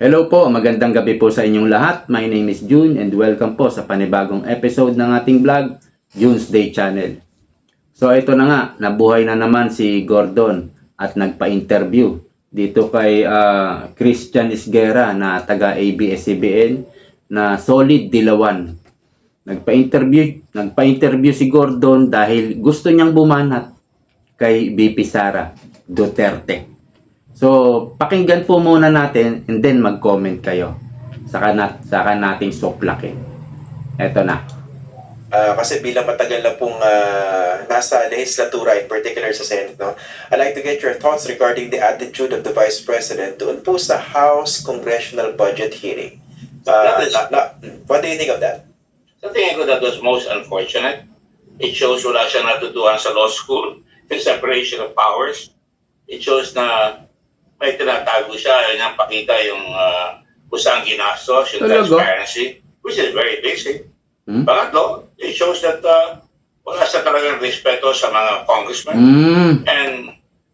Hello po, magandang gabi po sa inyong lahat. My name is June and welcome po sa panibagong episode ng ating vlog, June's Day Channel. So ito na nga, nabuhay na naman si Gordon at nagpa-interview dito kay ah, Christian Isguera na taga ABS-CBN na solid dilawan. Nagpa-interview, nagpa-interview si Gordon dahil gusto niyang bumanat kay BP Sara Duterte. So, pakinggan po muna natin and then mag-comment kayo. Saka, nat saka nating suklakin. Eto na. Ah, kasi bilang matagal na pong ah, nasa legislatura, in particular sa Senate, no, I'd like to get your thoughts regarding the attitude of the Vice President doon po sa House Congressional Budget hearing. That is- na, na- what do you think of that? Sa tingin ko that was most unfortunate. It shows wala siya natutuhan sa law school, yung separation of powers. It shows na may tinatago siya, yun ang pakita yung uh, kusang ginastos, yung Talaga? transparency, which is very basic. Hmm? Pangatlo, it shows that uh, wala siya talagang respeto sa mga congressmen Mm. and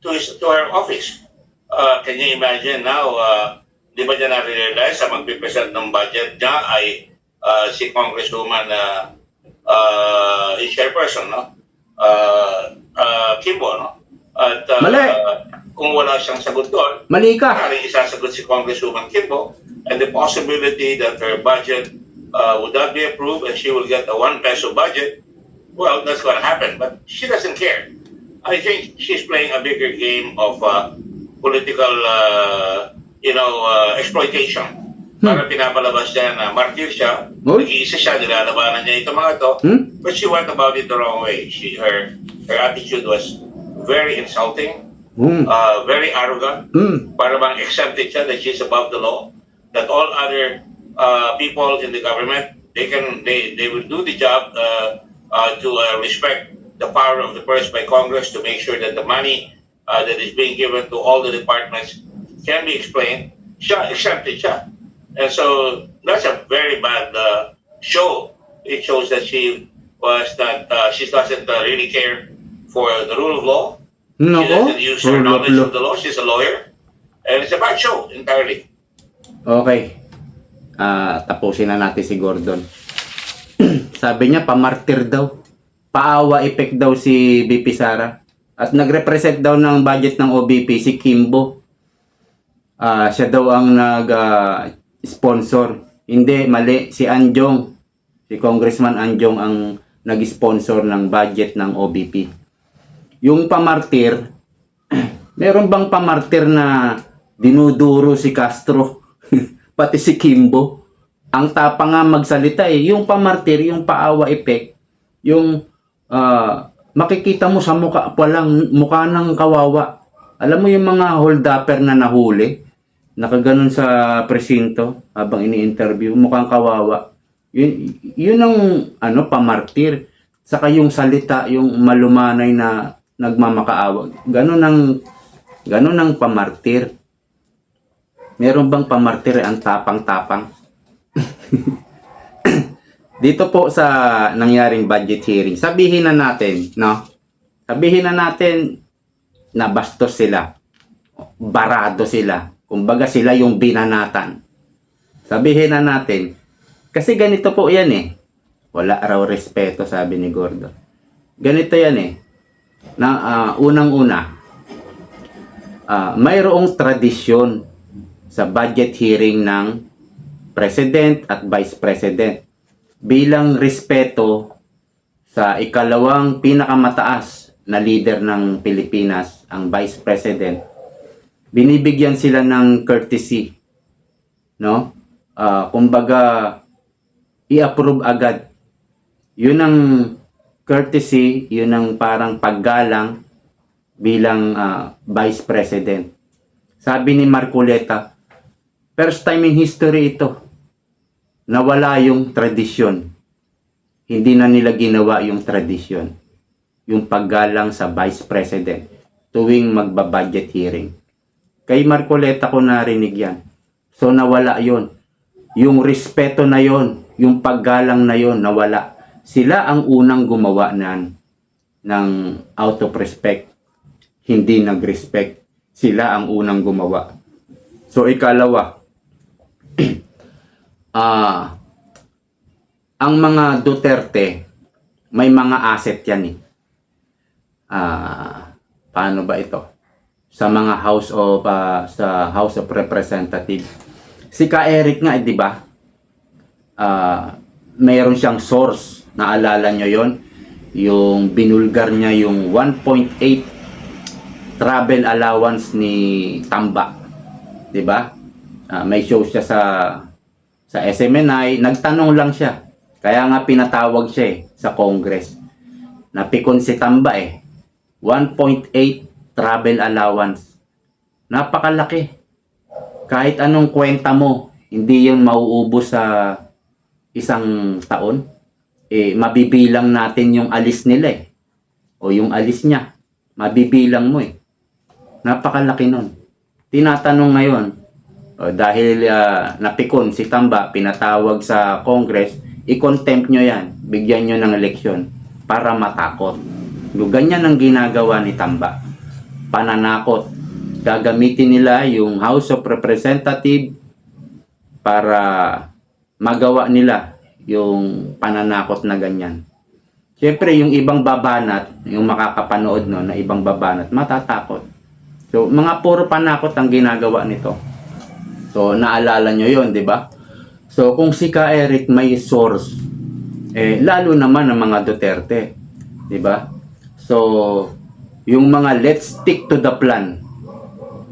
to his to her office. Uh, can you imagine now, uh, di ba niya na-realize sa magpipresent ng budget niya ay uh, si Congresswoman uh, uh, yung chairperson, no? Uh, uh, Kimbo, no? At uh, Mali. Kung wala siyang sagot doon, Mali ka. maaaring isasagot si Congresswoman Kimbo and the possibility that her budget uh, would not be approved and she will get a one peso budget, well, that's going to happen. But she doesn't care. I think she's playing a bigger game of uh, political, uh, you know, uh, exploitation. Para pinapalabas niya na martir siya, Oh. nag-iisa siya, nilalabanan niya itong mga to, Hmm? but she went about it the wrong way. She, her, her attitude was very insulting, Mm. uh, very arrogant, Mm. para bang exempted siya that she's above the law, that all other uh, people in the government, they can, they, they will do the job uh, uh, to uh, respect the power of the purse by Congress to make sure that the money uh, that is being given to all the departments can be explained. Siya, exempted siya. And so, that's a very bad uh, show. It shows that she was not, uh, she doesn't uh, really care for the rule of law. She Nako. doesn't use her knowledge of the law. She's a lawyer. And it's a bad show entirely. Okay. Ah, tapusin na natin si Gordon. Sabi niya, pamartir daw. Paawa effect daw si BP Sara. At nagrepresent daw ng budget ng OBP si Kimbo. Ah, siya daw ang nag-sponsor. Hindi, mali. Si Anjong. Si Congressman Anjong ang nag-sponsor ng budget ng OBP. Yung pamartir, meron bang pamartir na dinuduro si Castro? Pati si Kimbo. Ang tapang nga magsalita eh. Yung pamartir, yung paawa effect, yung ah, makikita mo sa mukha pa lang, mukha ng kawawa. Alam mo yung mga holdupper na nahuli, nakaganon sa presinto habang ini-interview, mukhang kawawa. Yun, yun ang ano, pamartir. Saka yung salita, yung malumanay na nagmamakaawa. Ganon ang, ganon ang pamartir. Meron bang pamartir ang tapang-tapang? Dito po sa nangyaring budget hearing, sabihin na natin, no? Sabihin na natin na bastos sila. Barado sila. Kumbaga sila yung binanatan. Sabihin na natin, kasi ganito po yan eh. Wala raw respeto, sabi ni Gordon. Ganito yan eh. Na ah, unang-una, ah, mayroong tradisyon sa budget hearing ng President at Vice President bilang respeto sa ikalawang pinakamataas na leader ng Pilipinas, ang Vice President, binibigyan sila ng courtesy. No? Ah, kumbaga, i-approve agad. Yun ang courtesy, yun ang parang paggalang bilang ah, Vice President. Sabi ni Marcoleta, first time in history ito nawala yung tradisyon. Hindi na nila ginawa yung tradisyon. Yung paggalang sa Vice President tuwing magbabudget hearing. Kay Marcoleta ko narinig yan. So nawala yon. Yung respeto na yon, yung paggalang na yon nawala. Sila ang unang gumawa nan ng out of respect. Hindi nag-respect. Sila ang unang gumawa. So ikalawa, ah, ang mga Duterte, may mga asset yan eh. Ah, paano ba ito? Sa mga House of, ah, sa House of Representatives. Si Ka Eric nga, eh, di ba? Ah, mayroon siyang source. Naalala nyo yon Yung binulgar niya yung 1.8 travel allowance ni Tamba. 'Di ba? Ah, may show siya sa sa SMNI, nagtanong lang siya. Kaya nga pinatawag siya eh, sa Congress. Napikon si Tamba eh. 1.8 travel allowance. Napakalaki. Kahit anong kwenta mo, hindi yun mauubos sa isang taon. Eh, mabibilang natin yung alis nila eh. O yung alis niya. Mabibilang mo eh. Napakalaki nun. Tinatanong ngayon, o, dahil ah, napikon si Tamba, pinatawag sa Congress, i-contempt nyo yan, bigyan nyo ng eleksyon para matakot. Ganyan ang ginagawa ni Tamba. Pananakot. Gagamitin nila yung House of Representative para magawa nila yung pananakot na ganyan. Siyempre, yung ibang babanat, yung makakapanood no, na ibang babanat, matatakot. So, mga puro panakot ang ginagawa nito. So, naalala nyo yon di ba? So, kung si Ka Eric may source, eh, lalo naman ang mga Duterte. Di ba? So, yung mga let's stick to the plan,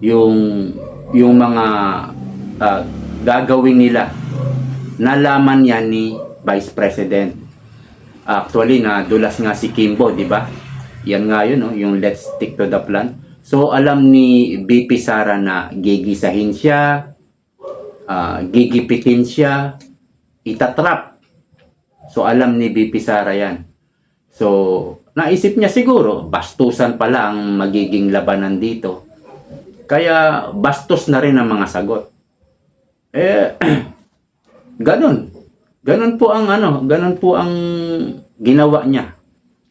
yung, yung mga ah, gagawin nila, nalaman yan ni Vice President. Actually, nadulas nga si Kimbo, di ba? Yan nga yun, no? yung let's stick to the plan. So, alam ni BP Sara na gigisahin siya, ah, gigipitin siya, itatrap. So, alam ni BP Sara yan. So, naisip niya siguro, bastusan pala ang magiging labanan dito. Kaya, bastos na rin ang mga sagot. Eh, ganun. Ganun po ang ano, ganun po ang ginawa niya.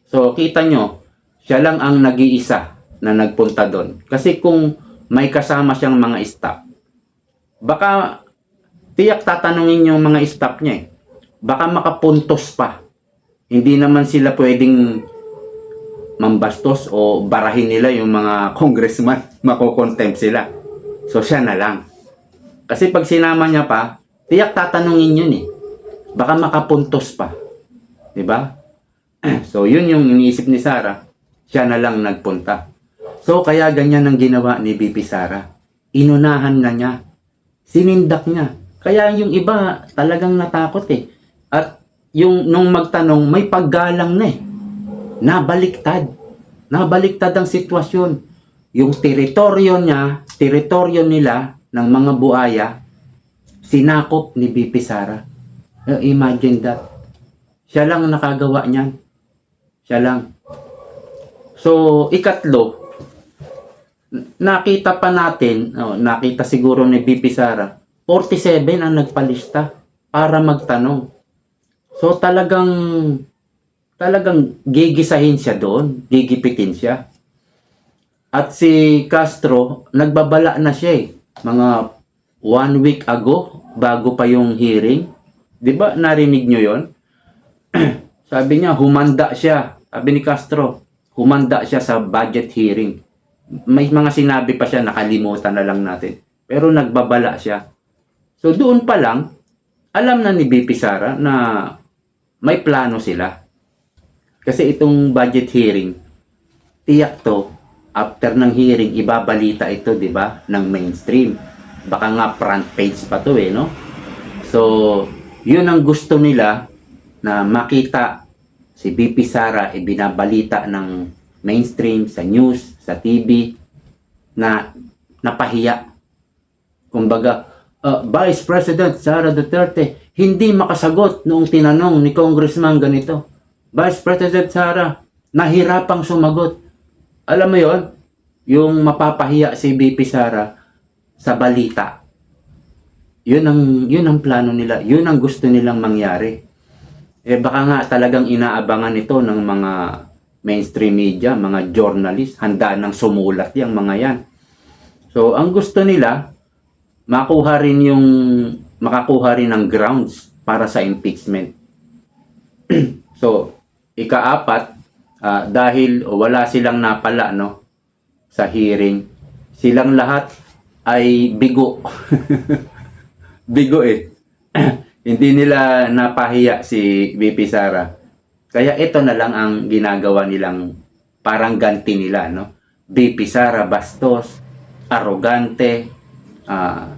So, kita nyo, siya lang ang nag-iisa na nagpunta doon. Kasi kung may kasama siyang mga staff, baka tiyak tatanungin yung mga staff niya eh. Baka makapuntos pa. Hindi naman sila pwedeng mambastos o barahin nila yung mga congressman. Makokontempt sila. So siya na lang. Kasi pag sinama niya pa, tiyak tatanungin yun eh. Baka makapuntos pa. 'Di ba? So yun yung iniisip ni Sara. Siya na lang nagpunta. So kaya ganyan ang ginawa ni BP Sara. Inunahan na niya. Sinindak niya. Kaya yung iba talagang natakot eh. At yung nung magtanong, may paggalang na eh. Nabaliktad. Nabaliktad ang sitwasyon. Yung teritoryo niya, teritoryo nila ng mga buaya, sinakop ni BP Sara. Imagine that. Siya lang ang nakagawa niyan. Siya lang. So, ikatlo, nakita pa natin, oh, nakita siguro ni BP Sara, 47 ang nagpalista para magtanong. So talagang talagang gigisahin siya doon, gigipitin siya. At si Castro, nagbabala na siya eh. Mga one week ago, bago pa yung hearing. Di ba narinig nyo yon? Sabi niya, humanda siya. Sabi ni Castro, humanda siya sa budget hearing. May mga sinabi pa siya, nakalimutan na lang natin. Pero nagbabala siya. So doon pa lang, alam na ni BP Sara na may plano sila. Kasi itong budget hearing, tiyak to, after ng hearing, ibabalita ito, di ba, ng mainstream. Baka nga front page pa to eh, no? So, yun ang gusto nila na makita si BP Sara ibinabalita ng mainstream, sa news, sa TV, na napahiya. Kumbaga, uh, Vice President Sara Duterte hindi makasagot noong tinanong ni Congressman ganito. Vice President Sara, nahirapang sumagot. Alam mo yon yung mapapahiya si BP Sara sa balita. Yun ang, yun ang plano nila. Yun ang gusto nilang mangyari. Eh baka nga talagang inaabangan ito ng mga mainstream media, mga journalist. Handa nang sumulat yung mga yan. So, ang gusto nila, makuha rin yung makakuha rin ng grounds para sa impeachment. so, ikaapat, ah, dahil wala silang napala no sa hearing, silang lahat ay bigo. bigo eh. Hindi nila napahiya si VP Sara. Kaya ito na lang ang ginagawa nilang parang ganti nila, no? VP Sara bastos, arrogante, ah,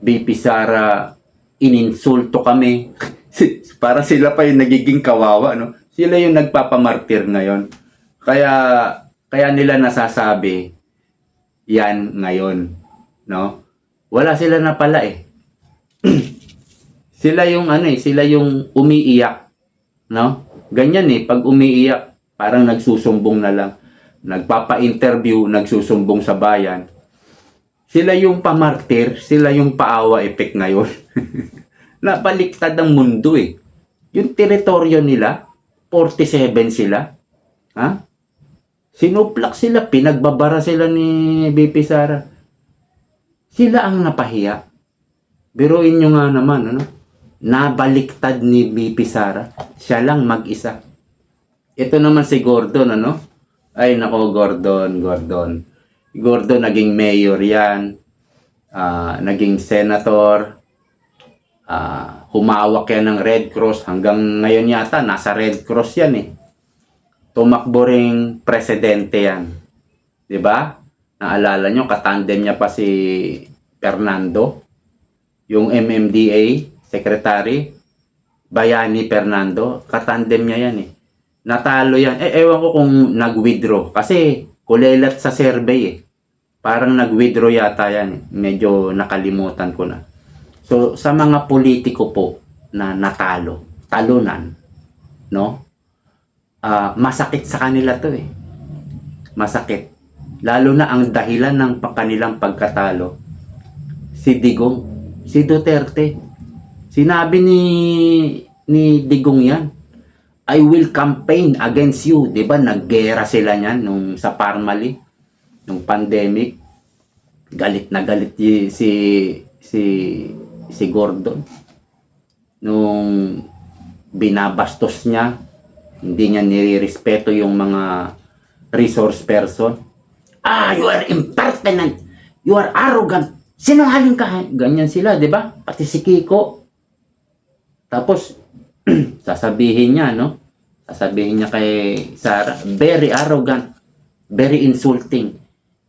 VP Sara ininsulto kami. Para sila pa yung nagiging kawawa, no? Sila yung nagpapamartir ngayon. Kaya, kaya nila nasasabi, yan ngayon, no? Wala sila na pala eh. sila yung ano eh, sila yung umiiyak, no? Ganyan eh, pag umiiyak, parang nagsusumbong na lang. Nagpapa-interview, nagsusumbong sa bayan. Sila yung pamartir, sila yung paawa effect ngayon. Nabaliktad ang mundo eh. Yung teritoryo nila, 47 sila. Ha? Sinuplak sila, pinagbabara sila ni BP Sara. Sila ang napahiya. Biruin nyo nga naman, ano? Nabaliktad ni BP Sara. Siya lang mag-isa. Ito naman si Gordon, ano? Ay, nako, Gordon, Gordon. Gordon, naging mayor yan. Ah, naging senator. Ah, humawak yan ng Red Cross. Hanggang ngayon yata, nasa Red Cross yan eh. Tumakbo ring presidente yan. 'Di ba? Naalala nyo, katandem niya pa si Fernando. Yung MMDA, secretary. Bayani Fernando. Katandem niya yan eh. Natalo yan. Eh, ewan ko kung nag-withdraw. Kasi kulelat sa survey eh. Parang nag-withdraw yata yan eh. Medyo nakalimutan ko na. So, sa mga politiko po na natalo, talunan, no? Ah, masakit sa kanila to eh. Masakit. Lalo na ang dahilan ng kanilang pagkatalo. Si Digong, si Duterte. Sinabi ni ni Digong yan. I will campaign against you. 'Di ba? Naggera sila niyan nung sa Parmali, nung pandemic. Galit na galit si si si Gordon nung binabastos niya hindi niya nirirespeto yung mga resource person. Ah, you are impertinent. You are arrogant. Sinungaling ka. Ganyan sila, di ba? Pati si Kiko. Tapos, sasabihin niya, no? Sasabihin niya kay Sarah, very arrogant, very insulting.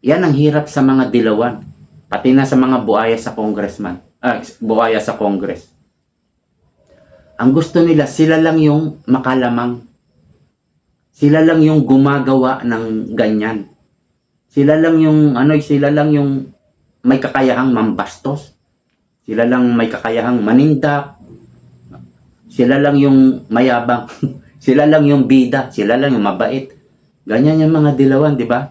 Yan ang hirap sa mga dilawan. Pati na sa mga buaya sa congressman. Ah, buaya sa congress. Ang gusto nila, sila lang yung makalamang. Sila lang yung gumagawa ng ganyan. Sila lang yung ano, sila lang yung may kakayahang mambastos. Sila lang may kakayahang manindak. Sila lang yung mayabang. sila lang yung bida. Sila lang yung mabait. Ganyan yung mga dilawan, di ba?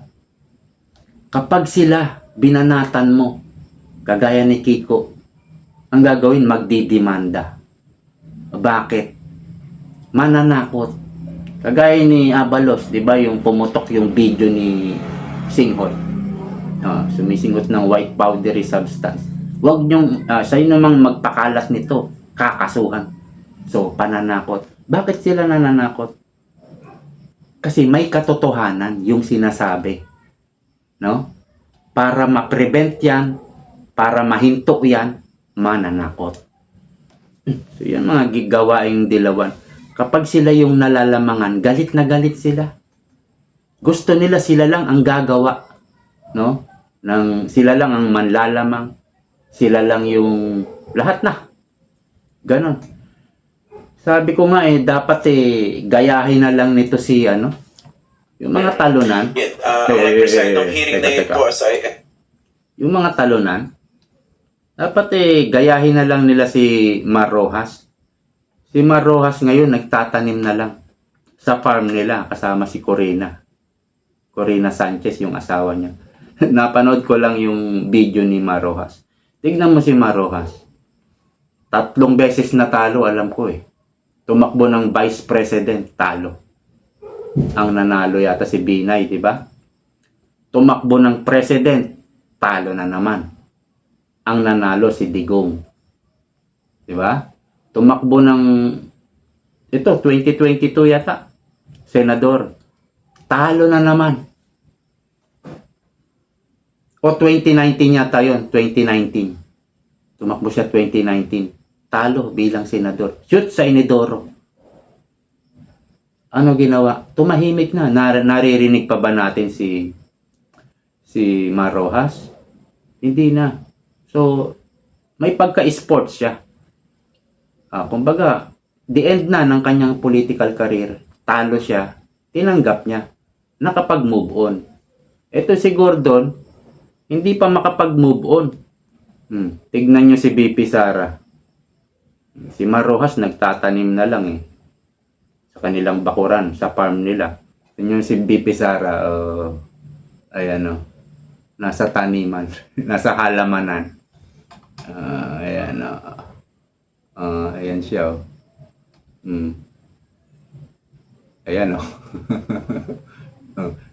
Kapag sila binanatan mo, kagaya ni Kiko, ang gagawin, magdidimanda. Bakit? Mananakot. Kagaya ni Abalos, 'di ba, yung pumutok yung video ni Singhot. Ah, sumisinghot ng white powdery substance. Huwag niyong, uh, sa'yo namang magpakalat nito, kakasuhan. So, pananakot. Bakit sila nananakot? Kasi may katotohanan yung sinasabi. No? Para ma-prevent yan, para mahinto yan, mananakot. So, yan mga gigawaing dilawan. Kapag sila yung nalalamangan, galit na galit sila. Gusto nila sila lang ang gagawa, no? Nang sila lang ang manlalamang, sila lang yung lahat na. Ganon. Sabi ko nga eh, dapat eh, gayahin na lang nito si ano, yung mga talunan, Yeah, uh, Eh, eh, hearing teka, teka. yung mga talunan, dapat eh, gayahin na lang nila si Mar Rojas. Si Mar Rojas ngayon nagtatanim na lang sa farm nila kasama si Corina. Corina Sanchez, yung asawa niya. Napanood ko lang yung video ni Mar Rojas. Tignan mo si Mar Rojas. Tatlong beses na talo, alam ko eh. Tumakbo ng vice president, talo. Ang nanalo yata si Binay, di ba? Tumakbo ng president, talo na naman. Ang nanalo si Digong. Di ba? Tumakbo ng ito 2022 yata. Senador. Talo na naman. O 2019 yata yon 2019. Tumakbo siya 2019. Talo bilang senador. Shoot sa Inidoro. Ano ginawa? Tumahimik na. Nar- naririnig pa ba natin si si Marojas? Hindi na. So, may pagka-sports siya. Ah, kumbaga, the end na ng kanyang political career. Talo siya. Tinanggap niya. Nakapag-move on. Ito si Gordon, hindi pa makapag-move on. Hmm. Tignan nyo si BP Sara. Si Marojas nagtatanim na lang eh. Sa kanilang bakuran, sa farm nila. Yun yung si BP Sara, uh, ayan o, nasa taniman, nasa halamanan. Ah, ayan o. Ah, ayan siya o. Hmm. Ayan o. Oh,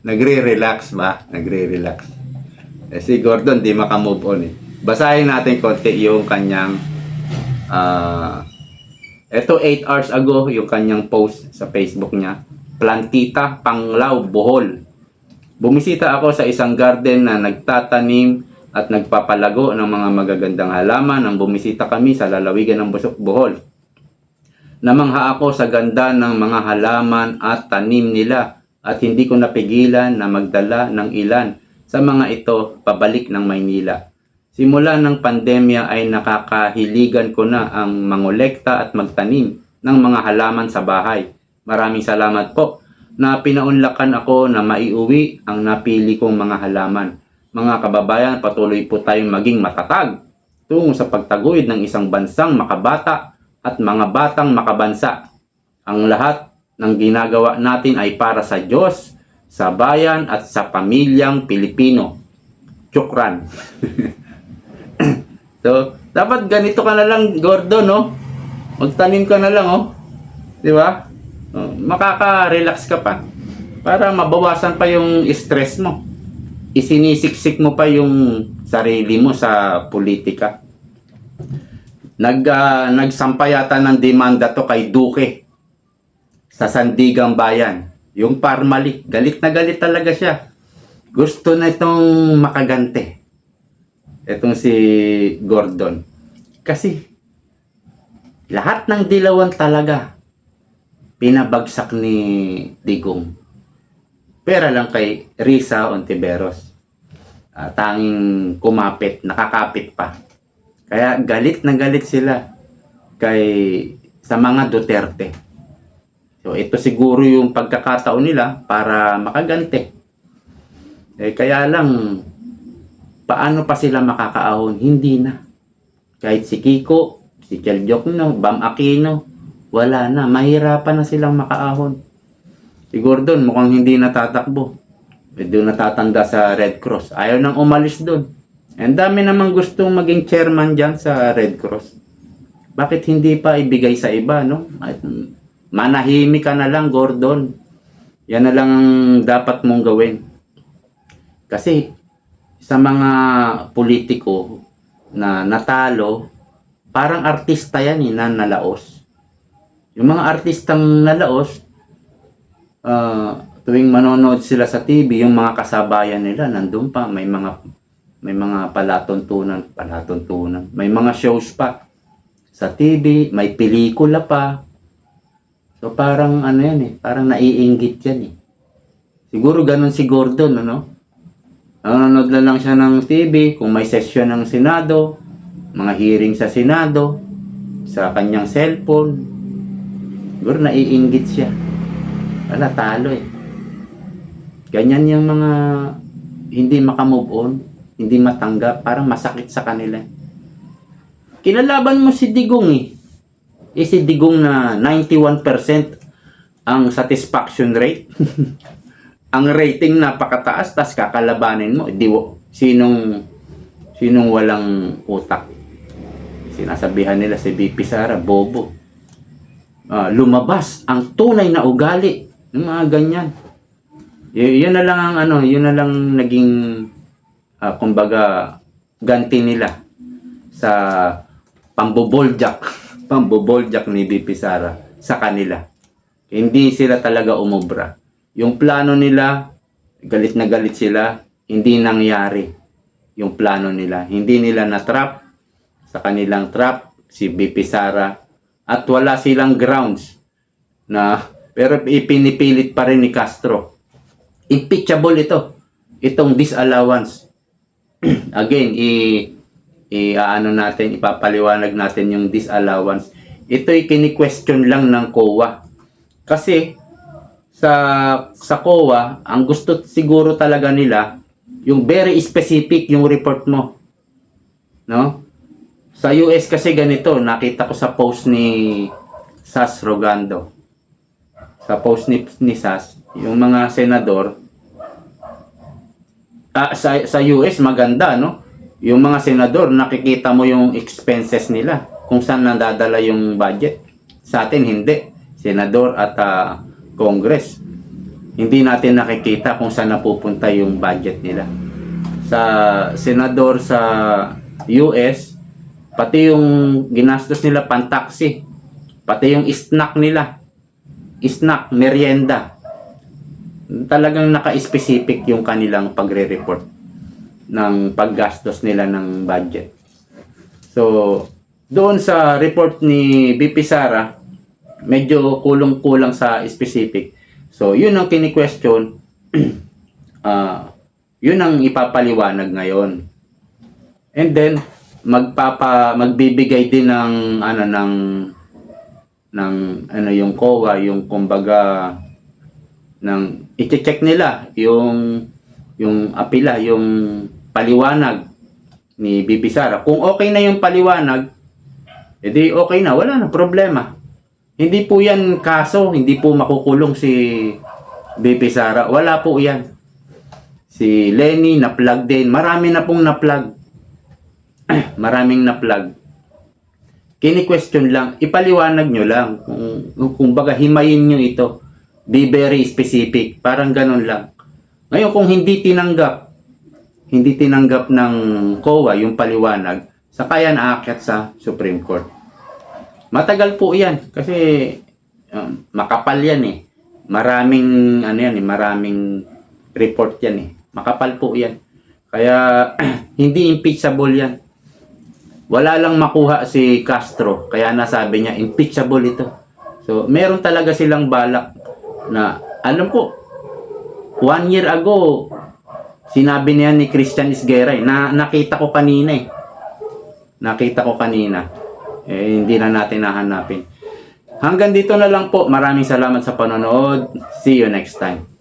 Nagre-relax ba? Nagre-relax. Eh, si Gordon di makamove on eh. Basahin natin konti yung kanyang ah eto 8 hours ago yung kanyang post sa Facebook niya. Plantita, Panglao, Bohol. Bumisita ako sa isang garden na nagtatanim at nagpapalago ng mga magagandang halaman nang bumisita kami sa lalawigan ng Busok, Bohol. Namangha ako sa ganda ng mga halaman at tanim nila at hindi ko napigilan na magdala ng ilan sa mga ito pabalik ng Maynila. Simula ng pandemya ay nakakahiligan ko na ang mangolekta at magtanim ng mga halaman sa bahay. Maraming salamat po na pinaunlakan ako na maiuwi ang napili kong mga halaman. Mga kababayan, patuloy po tayong maging matatag tungo sa pagtaguyod ng isang bansang makabata at mga batang makabansa. Ang lahat ng ginagawa natin ay para sa Diyos, sa bayan at sa pamilyang Pilipino. Chukran. so, dapat ganito ka na lang, Gordon, no? Magtanim ka na lang, oh. Di ba? Oh, makaka-relax ka pa. Para mabawasan pa yung stress mo. Isinisiksik mo pa yung sarili mo sa politika. Nag, ah, nagsampayata ng demanda to kay Duque sa Sandigang Bayan. Yung Parmali, galit na galit talaga siya. Gusto na itong makagante. Itong si Gordon. Kasi lahat ng dilawan talaga pinabagsak ni Digong. Pera lang kay Risa Ontiveros. Ah, tanging kumapit, nakakapit pa. Kaya galit na galit sila kay sa mga Duterte. So ito siguro yung pagkakataon nila para makagante. Eh kaya lang paano pa sila makakaahon? Hindi na. Kahit si Kiko, si Chel Jokno, Bam Aquino, wala na. Mahirapan na silang makaahon. Si Gordon mukhang hindi natatakbo. Eh, doon natatanda sa Red Cross. Ayaw nang umalis doon. Ang dami namang gustong maging chairman dyan sa Red Cross. Bakit hindi pa ibigay sa iba, no? At, Manahimik ka na lang, Gordon. Yan na lang ang dapat mong gawin. Kasi sa mga politiko na natalo, parang artista yan eh, na nalaos. Yung mga artistang nalaos, ah, tuwing manonood sila sa TV, yung mga kasabayan nila nandun pa, may mga may mga palatuntunan, palatuntunan, may mga shows pa sa TV, may pelikula pa. So parang ano yan eh, parang naiinggit yan eh. Siguro ganun si Gordon, ano? Nanonood na lang siya ng TV, kung may session ng Senado, mga hearing sa Senado, sa kanyang cellphone. Siguro naiinggit siya. Wala, talo eh. Ganyan yung mga hindi makamove on, hindi matanggap, parang masakit sa kanila. Kinalaban mo si Digong eh. Eh si Digong na 91% ang satisfaction rate. ang rating napakataas, tas kakalabanin mo, di sinong sinong walang utak. Sinasabihan nila si BP Sara, bobo. Ah, lumabas ang tunay na ugali ng mga ganyan. Y- yun na lang ang ano, yun na lang naging ah, kumbaga ganti nila sa pamboboljak pamboboljak ni BP Sara sa kanila. Hindi sila talaga umubra. Yung plano nila, galit na galit sila, hindi nangyari yung plano nila. Hindi nila na-trap sa kanilang trap si BP Sara at wala silang grounds na pero ipinipilit pa rin ni Castro. Impeachable ito. Itong disallowance. Again, i i ano natin, ipapaliwanag natin yung disallowance. Ito'y kini-question lang ng COA. Kasi sa sa COA, ang gusto siguro talaga nila yung very specific yung report mo. No? Sa US kasi ganito, nakita ko sa post ni Sas Rogando. Sa post ni, ni Sas, yung mga senador, ah, sa, sa US maganda, no? Yung mga senador, nakikita mo yung expenses nila, kung saan nadadala yung budget. Sa atin, hindi. Senador at ah, Congress. Hindi natin nakikita kung saan napupunta yung budget nila. Sa senador sa US, pati yung ginastos nila pan-taxi, pati yung snack nila, snack, merienda, talagang naka-specific yung kanilang pagre-report ng paggastos nila ng budget. So, doon sa report ni BP Sara, medyo kulong-kulang sa specific. So, yun ang kini-question. ah yun ang ipapaliwanag ngayon. And then, magpapa magbibigay din ng ano ng ng ano yung COA yung kumbaga ng i-check nila yung yung apila yung paliwanag ni BP Sara. Kung okay na yung paliwanag edi okay na. Wala na problema. Hindi po yan kaso. Hindi po makukulong si BP Sara. Wala po yan. Si Lenny na plug din. Marami na pong na plug maraming na plug. Kini-question lang, ipaliwanag nyo lang. Kung, kung baga himayin nyo ito. Be very specific. Parang ganun lang. Ngayon kung hindi tinanggap, hindi tinanggap ng COA yung paliwanag, saka yan aakyat sa Supreme Court. Matagal po yan kasi um, makapal yan eh. Maraming ano yan eh, maraming report yan eh. Makapal po yan. Kaya hindi impeachable yan. Wala lang makuha si Castro, kaya nasabi niya impeachable ito. So, meron talaga silang balak na, alam ko, one year ago, sinabi niya ni Christian Isgueray, na nakita ko kanina eh. Nakita ko kanina. Eh, hindi na natin nahanapin. Hanggang dito na lang po. Maraming salamat sa panonood. See you next time.